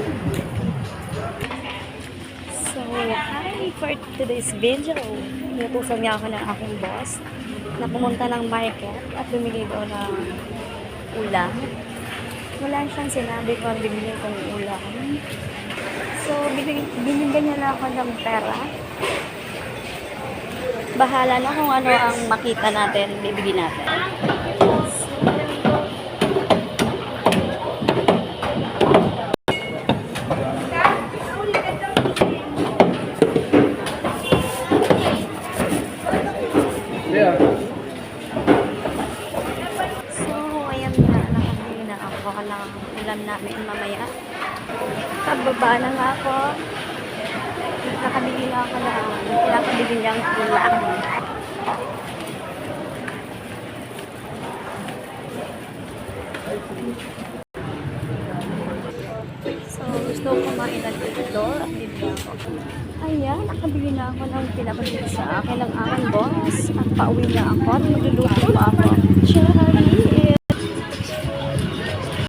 So, hi for today's video. Inutusan niya ako ng aking boss na pumunta ng market at bumili daw ng ulam. Wala siyang sinabi kung bibili kong ulam. So, binig- binigyan niya na ako ng pera. Bahala na kung ano ang makita natin, bibili natin. So, ayan na, nakabili na ako ng ulam namin mamaya. Pababa na nga ako. Nakabili na ako ng pinakabili niyang ulam. So, gusto daw kumain ng ito at bibili ako. Ayan, nakabili na ako ng pinakabili sa akin ng aking boss. At pauwi na ako at magluluto ako. Cherry!